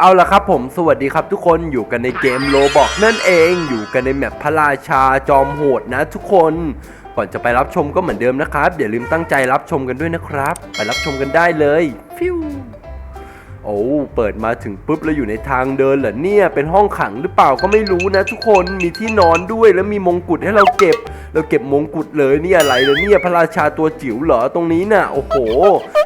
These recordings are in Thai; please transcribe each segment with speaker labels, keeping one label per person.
Speaker 1: เอาละครับผมสวัสดีครับทุกคนอยู่กันในเกมโลบอกนั่นเองอยู่กันในแมปพระราชาจอมโหดนะทุกคนก่อนจะไปรับชมก็เหมือนเดิมนะครับอย่าลืมตั้งใจรับชมกันด้วยนะครับ ไปรับชมกันได้เลยฟิวโอ้เปิดมาถึงปุ๊บแล้วอยู่ในทางเดินเหรอเนี่ยเป็นห้องขังหรือเปล่าก็ไม่รู้นะ ทุกคนมีที่นอนด้วยแล้วมีมงกุฎให้เราเก็บ เราเก็บมงกุฎเลยเนี่ยอะไรเลยเนี่ยพระราชาตัวจิ๋วเหรอตรงนี้น่ะโอ้โห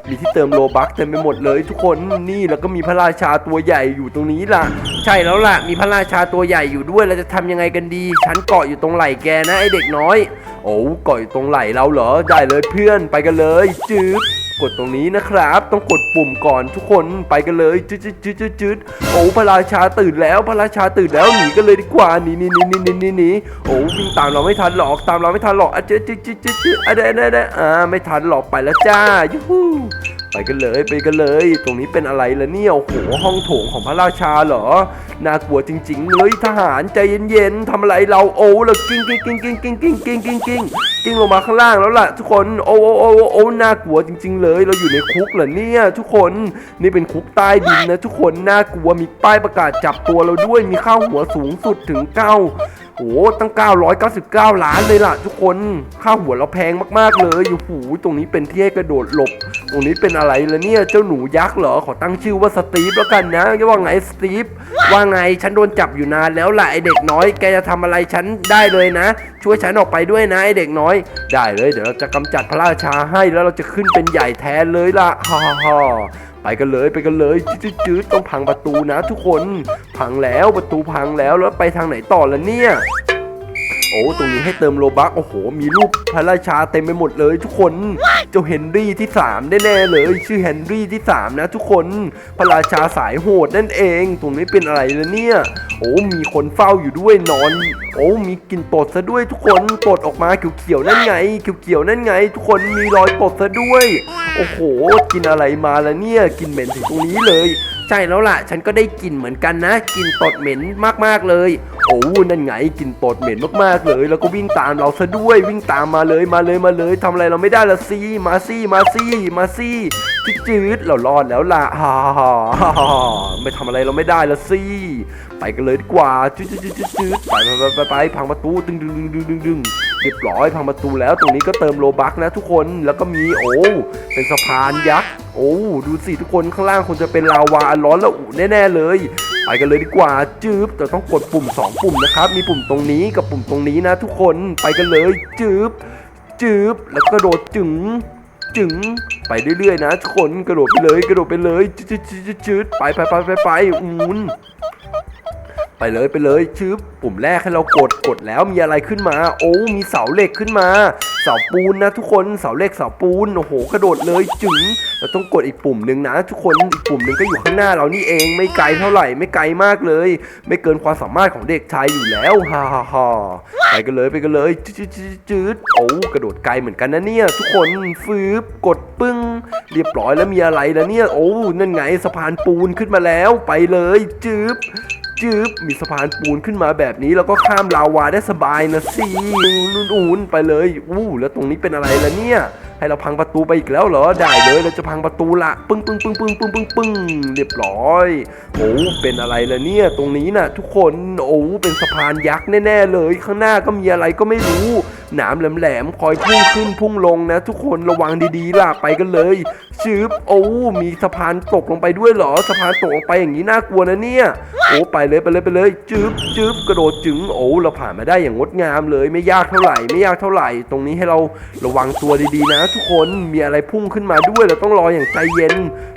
Speaker 1: มีที่เติมโลบักเต็มไปหมดเลยทุกคนนี่แล้วก็มีพระราชาตัวใหญ่อยู่ตรงนี้ล่ะ ใช่แล้วล่ะ มีพระราชาตัวใหญ่อยู่ด้วยเราจะทำยังไงกันดี ฉันเกาะอยู่ตรงไหล่แกนะไอเด็กน้อย โอ้เกาะอยู่ตรงไหล่เราเหรอได้เลยเพื่อนไปกันเลยจืบ กดตรงนี้นะครับ ต้องกดปุ่มก่อนทุกคนไปกันเลยจืดจืดจืดจืดจืดโอ้พระราชาตื่นแล้วพระราชาตื่นแล้วหนีกันเลยดีกว่าหนีหนีหนีหนีหนีหนีหนีโอ้วิ่งตามเราไม่ทันหรอกตามเราไม่ทันหรอกอะจืดจืดจืดจืดจืดอะได้ได้ได้อ่าไม่ทันหรอกไปแล้วจ้ายูฮู ไปกันเลยไปกันเลย ตรงนี้เป็นอะไรล่ะเนี่ยโอ้โหห้องโถงของพระราชาเหรอน่ากลัวจริง ๆ เลยทหารใจเย็นๆทำอะไรเราโอ้ล้วกิ้งกิ้งกิ้งกิ้งกิ้งกิ้งกิ้งกิ้งกิ้งกิ้งลงมาข้างล่างแล้วล่ะทุกคนโอ้โอ้โอ้โอ้โอ้น่ากลัวจริง ๆ เลย เราอยู่ในคุกเหรอเนี่ยทุกคนนี่เป็นคุกใต้ดินนะทุกคนน่ากลัวมีป้ายประกาศจับตัวเราด้วยมีค่าวหัวสูงสุดถึงเก้า โอ้โหตั้ง 999 ล้านเลยล่ะ ทุกคนค่าหัวเราแพงมากๆเลยโอ้โหตรงนี้เป็นที่ให้กระโดดหลบ ตรงนี้เป็นอะไรล่ะเนี่ยเจ้าหนูยักษ์เหรอขอตั้งชื่อว่าสตีฟแล้วกันนะว่าไงสตีฟว่าไงฉันโดนจับอยู่นานแล้วล่ะไอเด็กน้อยแกจะทำอะไรฉันได้เลยนะ ช่วยฉันออกไปด้วยนะไอเด็กน้อย ได้เลยเดี๋ยวเราจะกำจัดพระราชาให้แล้วเราจะขึ้นเป็นใหญ่แทนเลยล่ะฮ่าฮ่า ไปกันเลยไปกันเลยจืดจืดๆต้องพังประตูนะทุกคน พังแล้วประตูพังแล้วแล้วไปทางไหนต่อล่ะเนี่ยโอ้ตรงนี้ให้เติมโลบักโอ้โห มีรูปพระราชาเต็มไปหมดเลยทุกคน เจ้าเฮนรี่ที่3แน่ๆเลยชื่อเฮนรี่ที่ 3 นะทุกคนพระราชาสายโหดนั่นเอง ตรงนี้เป็นอะไรละเนี่ยโอ้มีคนเฝ้าอยู่ด้วยนอน โอ้มีกลิ่นตดซะด้วยทุกคนตดออกมาเขียวๆนั่นไงเขียวๆนั่นไง ทุกคนมีรอยตดซะด้วย โอ้โห กินอะไรมาละเนี่ยกินเหม็นถึงตรงนี้เลย ใช่แล้วล่ะ ฉันก็ได้กลิ่นเหมือนกันนะกลิ่นตดเหม็นมากๆเลย โอ้นั่นไงกลิ่นตดเหม็นมากๆเลย แล้วก็วิ่งตามเราซะด้วยวิ่งตามมาเลยมาเลยมาเลยทำอะไรเราไม่ได้ละซีมาซี่มาซี่มาซี่จืดๆเรารอดแล้วล่ะฮ่าฮ่าฮ่าฮ่าไม่ทำอะไรเราไม่ได้ละซีไปกันเลยดีกว่าจืดจืดจืดจืดไปไปไปไปพังประตูดึงดึงดึงดึงดึงดึงเรียบร้อยพังประตูแล้วตรงนี้ก็เติมโลบักนะทุกคนแล้วก็มีโอ้เป็นสะพานยักษ์โอ้ดูสิทุกคนข้างล่างคงจะเป็นลาวาร้อนละอุแน่ๆเลยไปกันเลยดีกว่าจืบแต่ต้องกดปุ่ม 2 ปุ่มนะครับ มีปุ่มตรงนี้กับปุ่มตรงนี้นะ ทุกคนไปกันเลยจืบจืบแล้วก็โดดจึงจึงไปเรื่อยๆนะทุกคนกระโดดไปเลย กระโดดไปเลยจืดจืดจืดไปไปไปไปไปอูน ไปเลยไปเลยชืบปุ่มแรกให้เรากดกดแล้วมีอะไรขึ้นมา โอ้มีเสาเหล็กขึ้นมา เสาปูนนะทุกคนเสาเหล็กเสาปูนโอ้โหกระโดดเลยจึงเราต้องกดอีกปุ่มหนึ่งนะ ทุกคนอีกปุ่มหนึ่งก็อยู่ข้างหน้าเรานี่เองไม่ไกลเท่าไหร่ไม่ไกลมากเลย ไม่เกินความสามารถของเด็กชายอยู่แล้วฮ่าฮ่าฮ่าไปกันเลยไปกันเลยจืดจืดจืดจืดโอ้กระโดดไกลเหมือนกันนะเนี่ยทุกคนฟืบกดปึ้ง เรียบร้อยแล้วมีอะไรแล้วเนี่ยโอ้นั่นไงสะพานปูนขึ้นมาแล้วไปเลยจืบ จืบมีสะพานปูนขึ้นมาแบบนี้ แล้วก็ข้ามลาวาได้สบายนะสินู่นนู่นไปเลยอู้แล้วตรงนี้เป็นอะไรล่ะเนี่ย ให้เราพังประตูไปอีกแล้วเหรอ ได้เลยเราจะพังประตูละ ปึ้งปึ้งปึ้งปึ้งปึ้งปึ้งปึ้งเรียบร้อยโอ้เป็นอะไรล่ะเนี่ย ตรงนี้น่ะ ทุกคนโอ้เป็นสะพานยักษ์แน่ๆเลย ข้างหน้าก็มีอะไรก็ไม่รู้ หนามแหลมๆคอยพุ่งขึ้นพุ่งลงนะ ทุกคนระวังดีๆล่ะไปกันเลยชืบโอ้มีสะพานตกลงไปด้วยเหรอสะพานตกลงไปอย่างนี้น่ากลัวนะเนี่ยโอ้ไปเลยไปเลยไปเลยจึ๊บจึ๊บกระโดดจึงโอ้เราผ่านมาได้อย่างงดงามเลยไม่ยากเท่าไหร่ไม่ยากเท่าไหร่ ตรงนี้ให้เราระวังตัวดีๆนะ ทุกคนมีอะไรพุ่งขึ้นมาด้วยเราต้องรออย่างใจเย็น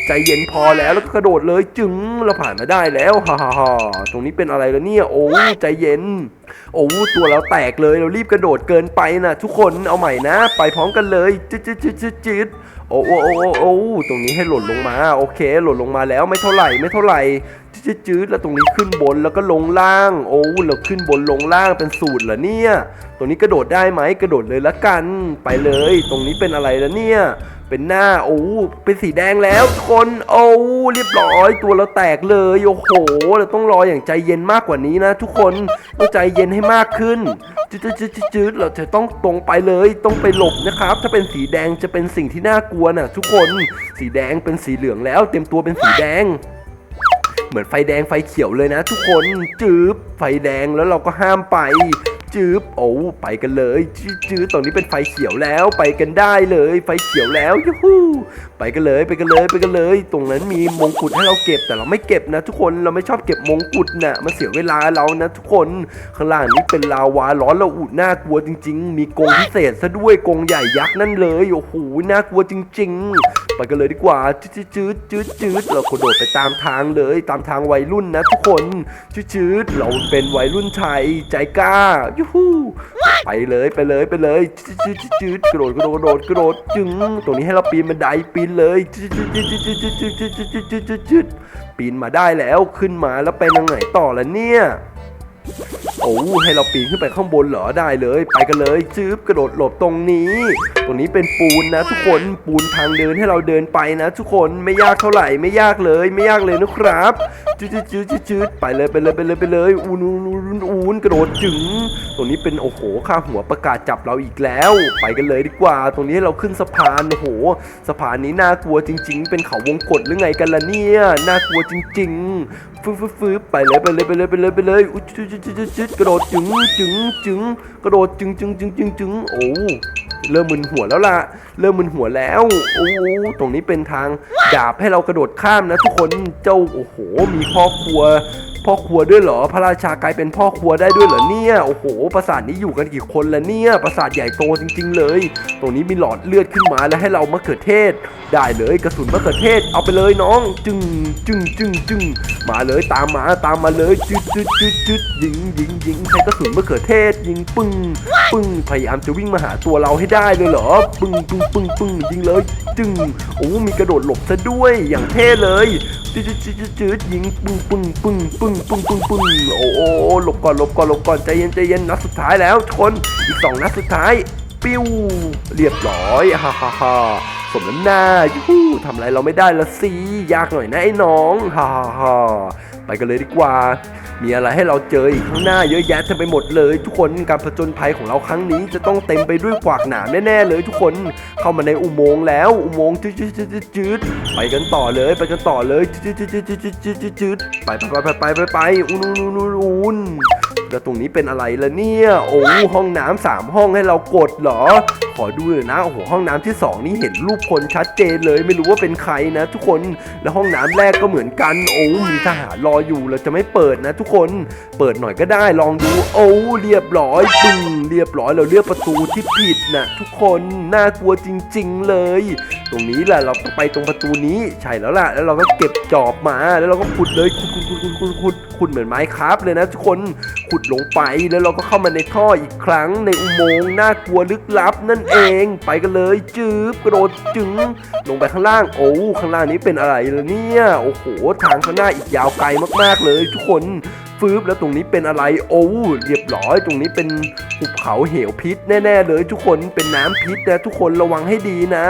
Speaker 1: ใจเย็นพอแล้วแล้วก็กระโดดเลยจึงเราผ่านมาได้แล้วฮ่าฮ่าฮ่าตรงนี้เป็นอะไรแล้วเนี่ยโอ้ใจเย็น โอ้ตัวเราแตกเลยเรารีบกระโดดเกินไปนะทุกคนเอาใหม่นะ ไปพร้อมกันเลยจิดจึ๊ดจิดจิดจึ๊ดโอ้โอ้โอ้โอ้ตรงนี้ให้หล่นลงมา โอเค หล่นลงมาแล้วไม่เท่าไหร่ไม่เท่าไหร่ จึ๊ดจึ๊ดแล้วตรงนี้ขึ้นบนแล้วก็ลงล่าง โอ้เราขึ้นบนลงล่างเป็นสูตรเหรอเนี่ย ตรงนี้กระโดดได้ไหมกระโดดเลยละกัน ไปเลย ตรงนี้เป็นอะไรแล้วเนี่ยเป็นหน้าโอ้เป็นสีแดงแล้วทุกคนโอ้เรียบร้อยตัวเราแตกเลยโอ้โหเราต้องรออย่างใจเย็นมากกว่านี้นะ ทุกคนต้องใจเย็นให้มากขึ้นจืดจืดจืดเราจะต้องตรงไปเลยต้องไปหลบนะครับ ถ้าเป็นสีแดงจะเป็นสิ่งที่น่ากลัวน่ะทุกคนสีแดงเป็นสีเหลืองแล้ว เต็มตัวเป็นสีแดง เหมือนไฟแดงไฟเขียวเลยนะ ทุกคนจืบไฟแดงแล้วเราก็ห้ามไป จืบโอ้ไปกันเลยจืบจืตรงนี้เป็นไฟเขียวแล้วไปกันได้เลย ไฟเขียวแล้วยูฮูไปกันเลยไปกันเลยไปกันเลย ตรงนั้นมีมงกุฎให้เราเก็บแต่เราไม่เก็บนะ ทุกคนเราไม่ชอบเก็บมงกุฎนะมันเสียเวลาเรานะ ทุกคนข้างล่างนี้เป็นลาวาร้อนระอุน่ากลัวจริง ๆ มีกรงพิเศษซะด้วยกรงใหญ่ยักษ์นั่นเลยโอ้โหน่ากลัวจริง ๆ ไปกันเลยดีกว่าจืดจืดจืดจืดเรากระโดดไปตามทางเลยตามทางวัยรุ่นนะ ทุกคนจืดจืดเราเป็นวัยรุ่นชายใจกล้ายูฮูไปเลยไปเลยไปเลยจืดจืดจืดจืดกระโดดกระโดดกระโดดกระโดดจึงตรงนี้ให้เราปีนบันไดปีนเลยจืดจืดจืดจืดจืดจืดจืดจืดจืดจืดจืดปีนมาได้แล้วขึ้นมาแล้วไปทางไหนต่อละเนี่ยโอ้ให้เราปีนขึ้นไปข้างบนเหรอได้เลย ไปกันเลยจืบกระโดดหลบตรงนี้ ตรงนี้เป็นปูนนะ ทุกคนปูนทางเดินให้เราเดินไปนะ ทุกคนไม่ยากเท่าไหร่ไม่ยากเลย ไม่ยากเลยนะครับจืดจืดจืดไปเลยไปเลยไปเลยไปเลยอูนอูนอูนอูนกระโดดจึงตรงนี้เป็นโอ้โหข้าหัวประกาศจับเราอีกแล้ว ไปกันเลยดีกว่า ตรงนี้ให้เราขึ้นสะพานโอ้โหสะพานนี้น่ากลัวจริง ๆ เป็นเขาวงกตหรือไงกันล่ะเนี่ยน่ากลัวจริง ๆฟึบฟึบฟึบไปเลยไปเลยไปเลยไปเลยไปเลยอุ๊ยจึ๊ดจึ๊ดจึ๊ดจึ๊ดจึ๊ดกระโดดจึงจึงจึงกระโดดจึงจึงจึงจึงจึงโอ้เริ่มมึนหัวแล้วล่ะ เริ่มมึนหัวแล้ว โอ้ตรงนี้เป็นทางดาบให้เรากระโดดข้ามนะทุกคนเจ้าโอ้โห มีพ่อครัว พ่อครัวด้วยเหรอ พระราชากลายเป็นพ่อครัวได้ด้วยเหรอเนี่ยโอ้โหปราสาทนี้อยู่กันกี่คนละเนี่ยปราสาทใหญ่โตจริง ๆ เลย ตรงนี้มีหลอดเลือดขึ้นมาแล้วให้เรามะเขือเทศได้เลยกระสุนมะเขือเทศเอาไปเลยน้อง จึงจึงจึงจึงมาเลยตามมาตามมาเลยจึดจึดจึดจึดยิงยิงยิงใช้กระสุนมะเขือเทศ ยิงปึ้งปึ้งพยายามจะวิ่งมาหาตัวเราให้ได้เลยเหรอปึ้งปึ้งปึ้งปึ้งยิงเลย จึงโอ้มีกระโดดหลบซะด้วยอย่างเท่เลยจืดจืดจืดจืดยิงปึ้งปึ้งปึ้งปึ้งปึ้งปึ้งปึ้งโอ้โอ้หลบก่อนหลบก่อนหลบก่อนใจเย็นใจเย็นนัดสุดท้ายแล้วทุกคนอีกสองนัดสุดท้าย ปิ้วเรียบร้อยฮ่าฮ่าฮ่า มน้ำหน้ายูหูทำอะไรเราไม่ได้ละสิยากหน่อยนะไอ้น้องฮ่าฮ่าไปกันเลยดีกว่า มีอะไรให้เราเจออีกข้างหน้าเยอะแยะเต็มไปหมดเลย ทุกคนการผจญภัยของเราครั้งนี้จะต้องเต็มไปด้วยกวากหนามแน่ๆเลย ทุกคนเข้ามาในอุโมงค์แล้ว อุโมงค์จืดๆไปกันต่อเลย ไปกันต่อเลยจืดๆไปไปไปไปไปไปอุ้นอุนอุน แล้วตรงนี้เป็นอะไรล่ะเนี่ย โอ้ห้องน้ำสามห้องให้เรากดเหรอ ขอดูหน่อยนะ โอ้โหห้องน้ำที่สองนี่เห็นรูปคนชัดเจนเลย ไม่รู้ว่าเป็นใครนะ ทุกคน แล้วห้องน้ำแรกก็เหมือนกัน โอ้มีทหารรออยู่เราจะไม่เปิดนะ ทุกคน เปิดหน่อยก็ได้ ลองดู โอ้เรียบร้อยปึ้งเรียบร้อยเราเลือกประตูที่ผิดนะทุกคน น่ากลัวจริง ๆเลย ตรงนี้แหละเราต้องไปตรงประตูนี้ ใช่แล้วล่ะ แล้วเราก็เก็บจอบมา แล้วเราก็ขุดเลย ขุดขุดขุดขุดขุดขุดขุดเหมือนไม้คราฟเลยนะ ทุกคน ขุดลงไปแล้วเราก็เข้ามาในท่ออีกครั้งในอุโมงค์น่ากลัวลึกลับนั่นเอง ไปกันเลยจืบกระโดดจึงลงไปข้างล่างโอ้ข้างล่างนี้เป็นอะไรล่ะเนี่ยโอ้โหทางข้างหน้าอีกยาวไกลมากๆเลยทุกคน ฟืบแล้วตรงนี้เป็นอะไรโอ้เรียบร้อย ตรงนี้เป็นหุบเขาเหวพิษแน่ ๆ เลยทุกคนเป็นน้ำพิษนะทุกคนระวังให้ดีนะ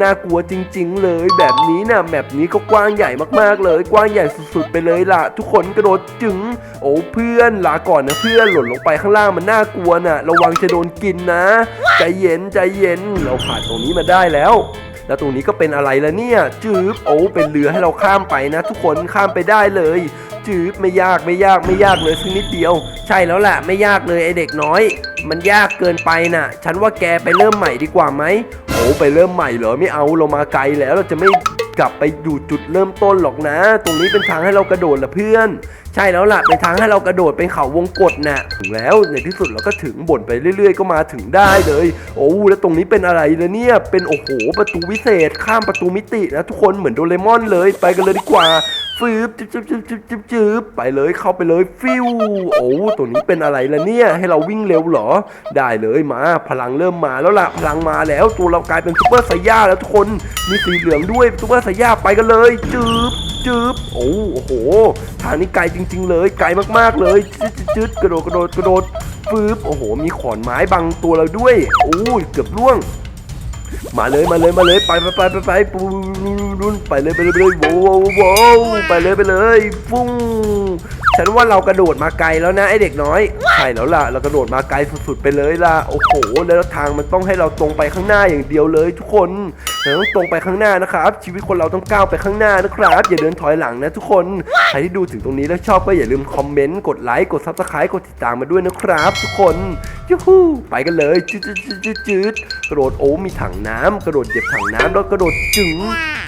Speaker 1: น่ากลัวจริง ๆ เลย แบบนี้นะแบบนี้ก็กว้างใหญ่มากๆเลย กว้างใหญ่สุดๆ ไปเลยล่ะ ทุกคนกระโดดจึงโอ้เพื่อนลาก่อนนะเพื่อนหล่นลงไปข้างล่างมันน่ากลัวนะระวังจะโดนกินนะ ใจเย็นใจเย็นเราผ่านตรงนี้มาได้แล้ว แล้วตรงนี้ก็เป็นอะไรละเนี่ยจืบโอ้เป็นเรือให้เราข้ามไปนะ ทุกคนข้ามไปได้เลยจืบไม่ยากไม่ยากไม่ยากเลยสักนิดเดียว ใช่แล้วแหละไม่ยากเลยไอเด็กน้อย มันยากเกินไปน่ะ ฉันว่าแกไปเริ่มใหม่ดีกว่าไหมโอ้ไปเริ่มใหม่เหรอไม่เอาเรามาไกลแล้วเราจะไม่ กลับไปอยู่จุดเริ่มต้นหรอกนะ ตรงนี้เป็นทางให้เรากระโดดละเพื่อน ใช่แล้วล่ะเป็นทางให้เรากระโดดเป็นเขาวงกฏน่ะถึงแล้วในที่สุดเราก็ถึงบ่นไปเรื่อย ๆ ก็มาถึงได้เลย โอ้แล้วตรงนี้เป็นอะไรเลยเนี่ย เป็นโอ้โหประตูวิเศษ ข้ามประตูมิตินะทุกคนเหมือนโดเรมอนเลย ไปกันเลยดีกว่า ฟืบจึ๊บจึ๊บจึ๊บจึ๊บจึ๊บจึ๊บไปเลยเข้าไปเลยฟิวโอ้ตัวนี้เป็นอะไรล่ะเนี่ย ให้เราวิ่งเร็วเหรอ ได้เลยมา พลังเริ่มมาแล้วล่ะพลังมาแล้วตัวเรากลายเป็นซูเปอร์ไซย่าแล้วทุกคนมีสีเหลืองด้วยซูเปอร์ไซย่าไปกันเลยจึ๊บจึ๊บโอ้โหทางนี้ไกลจริง ๆ เลยไกลมากๆเลยจึ๊ดจึ๊ดจึ๊ดกระโดดกระโดดกระโดดฟืบโอ้โห มีขอนไม้บังตัวเราด้วยโอ้ยเกือบล่วง มาเลยมาเลยมาเลยไปไปไปไปไปปูรุนไปเลยไปเลยไปเลยโว้วโว้วโว้วไปเลยไปเลยฟุ้งฉันว่าเรากระโดดมาไกลแล้วนะไอเด็กน้อย ใช่แล้วล่ะ เรากระโดดมาไกลสุดๆไปเลยล่ะ โอ้โห แล้วทางมันต้องให้เราตรงไปข้างหน้าอย่างเดียวเลย ทุกคนเราต้องตรงไปข้างหน้านะครับ ชีวิตคนเราต้องก้าวไปข้างหน้านะครับ อย่าเดินถอยหลังนะทุกคน ใครที่ดูถึงตรงนี้แล้วชอบก็อย่าลืมคอมเมนต์ กดไลค์ กดซับสไครต์กดติดตามมาด้วยนะครับ ทุกคนยูฮูไปกันเลยจืดจืดจืดจืดจืดกระโดดโอ้มีถังน้ำกระโดดเหยียบถังน้ำแล้วกระโดดจึง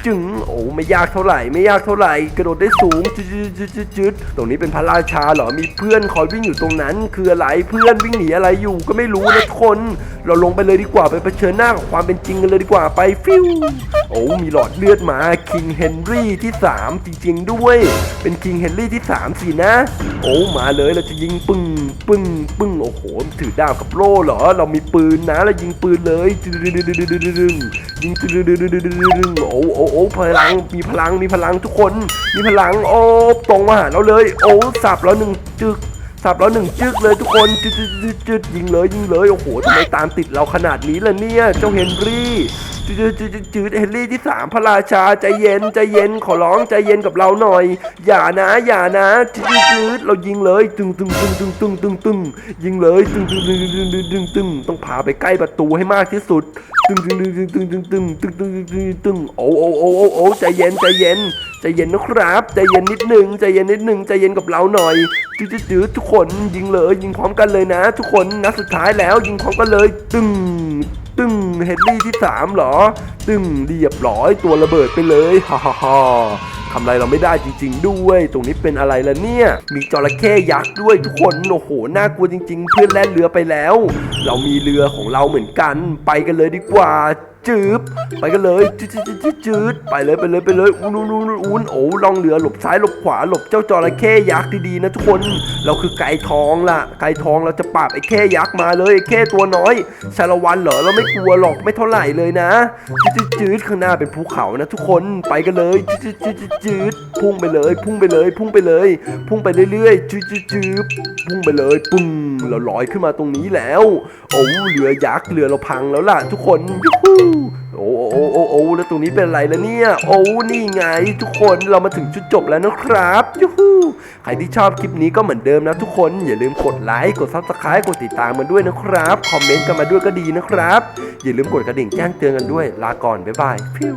Speaker 1: จึงโอ้ไม่ยากเท่าไหร่ ไม่ยากเท่าไหร่ กระโดดได้สูงจืดจืดจืดจืดจืดตรงนี้เป็นพระราชาเหรอ มีเพื่อนคอยวิ่งอยู่ตรงนั้น คืออะไร เพื่อนวิ่งหนีอะไรอยู่ก็ไม่รู้นะทุกคน เราลงไปเลยดีกว่าไปเผชิญหน้ากับความเป็นจริงกันเลยดีกว่าไปฟิวโอ้มีหลอดเลือดมาคิงเฮนรี่ที่ 3 จริง ๆ ด้วย เป็นคิงเฮนรี่ที่ 3 สินะ โอ้มาเลยเราจะยิงปึ้งปึ้งปึ้งโอ้โหถือดาบกับโล่เหรอ เรามีปืนนะเรายิงปืนเลยยิงดึงดึงดึงดึงดึงดึงดึงโอ้โอ้โอ้พลังมีพลังมีพลังทุกคน มีพลังโอ้ตรงมาหาเราเลย โอ้สับแล้วหนึ่งจึกสับแล้วหนึ่งจึกเลยทุกคนจึดจึดจึดจึดยิงเลยยิงเลยโอ้โหทำไมตามติดเราขนาดนี้ล่ะเนี่ยเจ้าเฮนรี่ จึดจึดจึดจึดเฮนรี่ที่สามพระราชาใจเย็นใจเย็นขอร้องใจเย็นกับเราหน่อย อย่านะอย่านะจึดจึดเรายิงเลยตึงตึงตึงตึงตึงตึงตึงยิงเลยตึงตึงตึงตึงตึงตึงตึงต้องพาไปใกล้ประตูให้มากที่สุดตึงตึงตึงตึงตึงตึงตึงตึงตึงตึงตึงโอ้โอ้โอ้โอ้โอ้ใจเย็นใจเย็นใจเย็นนะครับใจเย็นนิดหนึ่งใจเย็นนิดหนึ่งใจเย็นกับเราหน่อยจืดจืดทุกคนยิงเลยยิงพร้อมกันเลยนะ ทุกคนนัดสุดท้ายแล้วยิงพร้อมกันเลยตึง เฮนรี่ที่สามเหรอ ตึงเรียบร้อยตัวระเบิดไปเลยฮ่าฮ่าฮ่าทำอะไรเราไม่ได้จริง ๆ ด้วย ตรงนี้เป็นอะไรล่ะเนี่ย มีจระเข้ยักษ์ด้วยทุกคนโอ้โหน่ากลัวจริง ๆ เพื่อนแล่นเรือไปแล้ว เรามีเรือของเราเหมือนกันไปกันเลยดีกว่า จืบไปกันเลยจืดจืดจืดจืดไปเลยไปเลยไปเลยอุ้นอุ้นอุ้นอุ้นโอ้ลองเรือหลบซ้ายหลบขวาหลบเจ้าจระเข้ยักษ์ดีๆนะทุกคน เราคือไก่ทองล่ะ ไก่ทองเราจะปราบไอ้เข้ยักษ์มาเลยไอ้เข้ตัวน้อยชาละวันเหรอเราไม่กลัวหรอกไม่เท่าไหร่เลยนะจืดจืดจืดข้างหน้าเป็นภูเขานะทุกคนไปกันเลยจืดจืดจืดจืดพุ่งไปเลย พุ่งไปเลย พุ่งไปเลย พุ่งไปเรื่อยๆจืดจืดจืดพุ่งไปเลยปึ้งเราลอยขึ้นมาตรงนี้แล้ว โอ้เรือยักษ์เรือเราพังแล้วล่ะ ทุกคนยูฮูโอ้โอ้โอ้โอ้แล้วตรงนี้เป็นอะไรแล้วเนี่ย โอ้นี่ไงทุกคนเรามาถึงจุดจบแล้วนะครับยูฮูใครที่ชอบคลิปนี้ก็เหมือนเดิมนะทุกคนอย่าลืมกดไลค์กดซับสไครต์กดติดตามมันด้วยนะครับคอมเมนต์กันมาด้วยก็ดีนะครับ อย่าลืมกดกระดิ่งแจ้งเตือนกันด้วยลาก่อนบ๊ายบายพิว